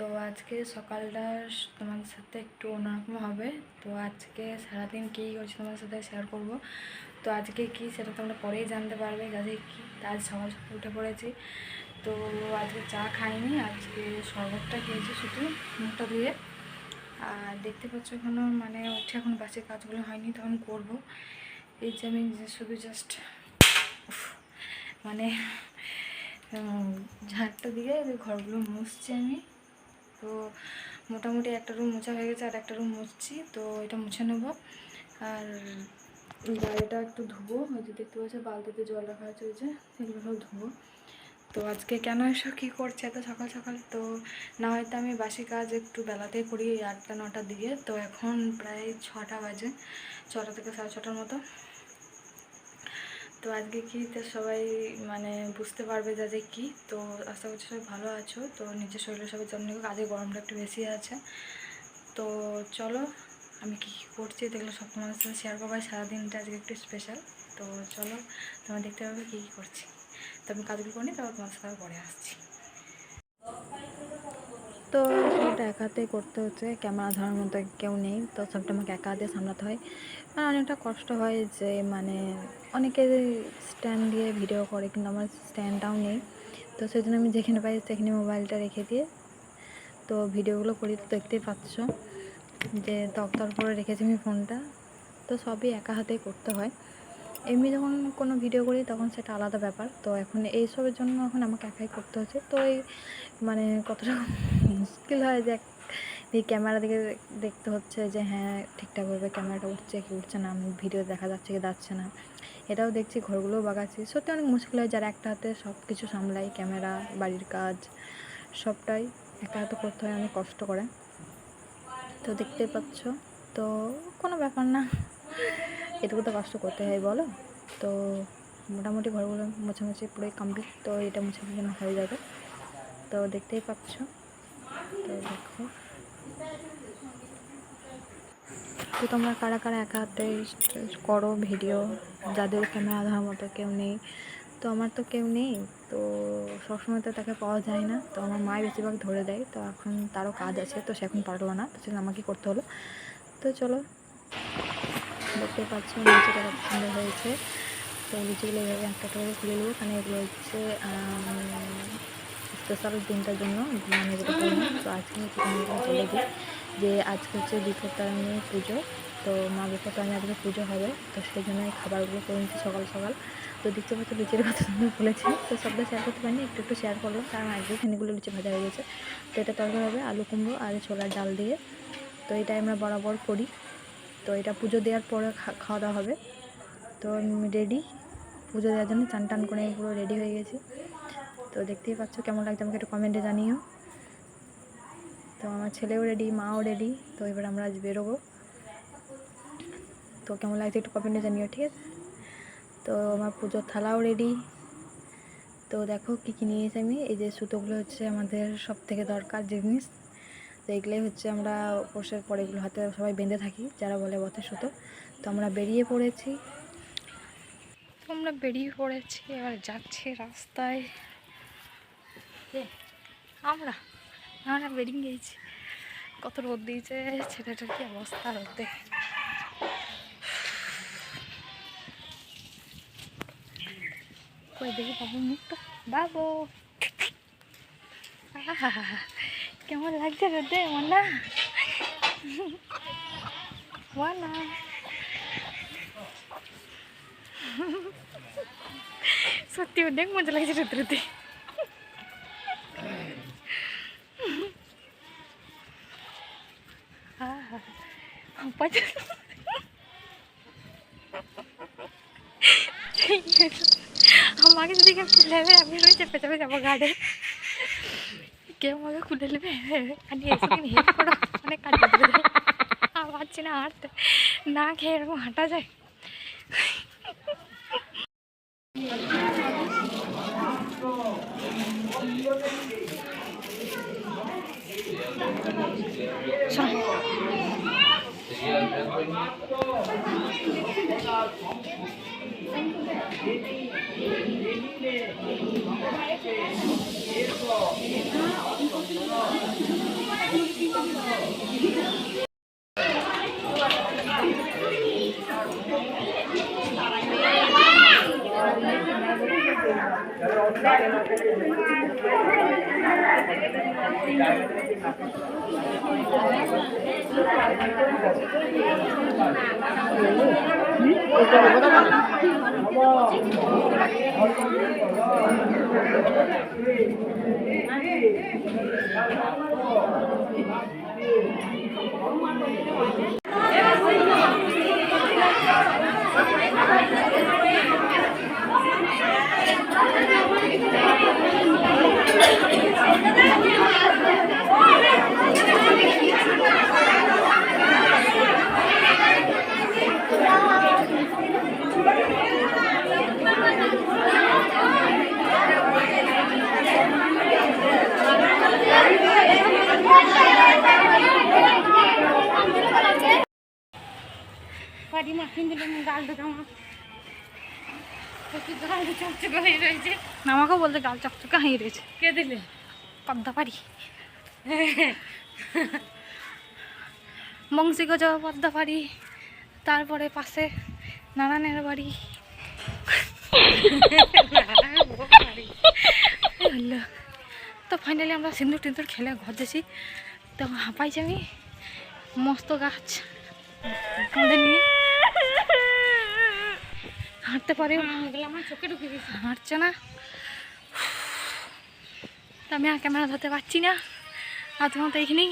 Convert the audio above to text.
তো আজকে সকালটা তোমাদের সাথে একটু অন্যরকম হবে। তো আজকে সারাদিন কী করছি তোমাদের সাথে শেয়ার করব। তো আজকে কি সেটা তোমরা পরেই জানতে পারবে। যাতে কি আজ সকাল সকাল উঠে পড়েছি। তো আজকে চা খাইনি, আজকে শরবতটা খেয়েছি শুধু, মুখটা ধুয়ে। আর দেখতে পাচ্ছ এখনও মানে উঠে এখন বাসে কাজগুলো হয়নি, তখন করব। এই যে আমি শুধু জাস্ট মানে ঝাড়টা দিয়ে ঘরগুলো মুছছি আমি। তো মোটামুটি একটা রুম মোছা হয়ে গেছে আর একটা রুম মুছছি, তো এটা মুছে নেব। আর গাড়িটা একটু ধুবো, ওই দেখতে পাচ্ছি বালতিতে জল রাখা আছে ওই যে এগুলো সব ধুবো। তো আজকে কেন এসব কী করছে এত সকাল সকাল? তো না হয়তো আমি বাসি কাজ একটু বেলাতেই করি আটটা নটার দিকে তো এখন প্রায় ছটা বাজে, ছটা থেকে সাড়ে ছটার মতো। তো আজকে কি তা সবাই মানে বুঝতে পারবে যাদের কি। তো আশা করছি সবাই ভালো আছো। তো নিজের শরীরের সবাই জন্য কাজে গরমটা একটু বেশি আছে। তো চলো, আমি কি কী করছি দেখলে সব তোমাদের সাথে শেয়ার করব। সারাদিনটা আজকে একটু স্পেশাল তো চলো, তোমরা দেখতে পাবে কী কী করছি। তো আমি কাজগুলো করি, তারপর তোমার সাথে পরে আসছি। তো সেটা একা হাতেই করতে হচ্ছে। ক্যামেরা ধরার মতো কেউ নেই। তো সবটা আমাকে একা হাতে সামলাতে হয়। আর অনেকটা কষ্ট হয় যে মানে অনেকে স্ট্যান্ড দিয়ে ভিডিও করে, কিন্তু আমার স্ট্যান্ডটাও নেই। তো সেই জন্য আমি যেখানে পাই সেখানে মোবাইলটা রেখে দিয়ে তো ভিডিওগুলো করি। তো দেখতেই পাচ্ছ যে দপ্তর করে রেখেছি আমি ফোনটা। তো সবই একা হাতেই করতে হয়। এমনি যখন কোনো ভিডিও করি, তখন সেটা আলাদা ব্যাপার। তো এখন এইসবের জন্য এখন আমাকে একাই করতে হচ্ছে। তো এই মানে কতটা মুশকিল হয় যে এই ক্যামেরা দিকে দেখতে হচ্ছে যে হ্যাঁ ঠিকঠাকভাবে ক্যামেরাটা উঠছে কি উঠছে না ভিডিও দেখা যাচ্ছে কি যাচ্ছে না। এটাও দেখছি ঘরগুলোও বাগাচ্ছি। সত্যি অনেক মুশকিল হয় যারা একটা হাতে সব কিছু সামলাই ক্যামেরা বাড়ির কাজ, সবটাই একা হাতে করতে হয়, অনেক কষ্ট করে। তো দেখতেই পাচ্ছ। তো কোনো ব্যাপার না। এটুকু তো কষ্ট করতে হয়, বলো? তো মোটামুটি ঘরগুলো মোছামুছি পুরোই কমপ্লিট তো এটা মুছে যেন হয়ে যাবে। তো দেখতেই পাচ্ছ। তো দেখো। তো তোমরা কারা কারা একা হাতে করো ভিডিও? যাদের ক্যামেরা ধরার মতো কেউ নেই। তো আমার তো কেউ নেই। তো সবসময় তো তাকে পাওয়া যায় না। তো আমার মাই বেশিরভাগ ধরে দেয়। তো এখন তারও কাজ আছে। তো সে এখন পারল না। তো সেজন্য আমাকে করতে হলো। তো চলো। দেখতে পাচ্ছ, নিচেটা কত সুন্দর হয়েছে। তো লিচিগুলো এইভাবে একটা করে খুলে নেব। কারণ এগুলো হচ্ছে স্পেশাল দিনটার জন্য তো আজকে তোমাদেরকে দিই যে আজকে হচ্ছে বিপত্তারায়ণী পুজো। তো মা বিপত্তারায়ণী আজকে পুজো হবে। তো সেই জন্য এই খাবারগুলো করে নিচ্ছি সকাল সকাল। তো দেখতে পাচ্ছি লুচির কত সুন্দর ফুলেছে। তো সবটা শেয়ার করতে পারিনি, একটু একটু শেয়ার করলাম। কারণ আজকে খানিকগুলো লুচি ভাজা হয়ে গেছে। তো এটা তরকারি হবে আলু কুমড়ো আর ছোলার ডাল দিয়ে। তো এটাই আমরা বরাবর করি। তো এটা পুজো দেওয়ার পরে খাওয়া দাওয়া হবে। তো রেডি পুজো দেওয়ার জন্য চান টান করে পুরো রেডি হয়ে গেছি। তো দেখতেই পাচ্ছ কেমন লাগছে, আমাকে একটু কমেন্টে জানিও। তো আমার ছেলেও রেডি মাও রেডি তো এবার আমরা আজ বেরোবো। তো কেমন লাগছে একটু কমেন্টে জানিও, ঠিক আছে? তো আমার পুজোর থালাও রেডি তো দেখো কী কী নিয়েছি আমি। এই যে সুতোগুলো হচ্ছে আমাদের সব থেকে দরকার জিনিস। তো এগুলোই হচ্ছে আমরা উপোসের পরে এগুলো হাতে সবাই বেঁধে থাকি, যারা বলে বথের সুতো। তো আমরা বেরিয়ে পড়েছি। আমরা বেরিয়ে পড়েছি, এবার যাচ্ছি রাস্তায়। আমরা আমরা বেরিয়ে গিয়েছি কত রোদ দিয়েছে, ছেলেটার কি অবস্থা রোদে? দেখি বাবুর মুখটা? বাবু! কেমন লাগছে রোদে মনা মনা সত্যি অনেক মজা লাগছে রোদ রোদে আহা, পাঁচ- আমাকে যদি কেউ খুলে নেবে আমি ওই চেপে চেপে যাব গাড়ি কেউ আমাকে খুলে নেবে খালি এসে হেল্প করো অনেক কাজ করতে দেয় আর পারছি না হাঁটতে না খেয়ে এরকম হাঁটা যায় শোনো বাড়ি মাখিয়ে দিলাম গালটা আমার প্রচুর গাল চকচকে হয়ে রয়েছে আমাকেও বলতে গাল চকচকে হাই রয়েছে কে দিলে? পদ্মা পারি। বংশীগজ পদ্মা পারি। তারপরে পাশে নানানের বাড়ি। তো ফাইনালি আমরা সিন্দুর টিন্দুর খেলে ঘর যাচ্ছি তো হাঁপাইছি আমি। মস্ত গাছ। কাঁধে নিয়ে। হাঁটতে পারে? আমার চোখে ঢুকে গেছে। হাঁটছে না? তো আমি আর ক্যামেরা ধরতে পারছি না। আর তোমার তো এখানেই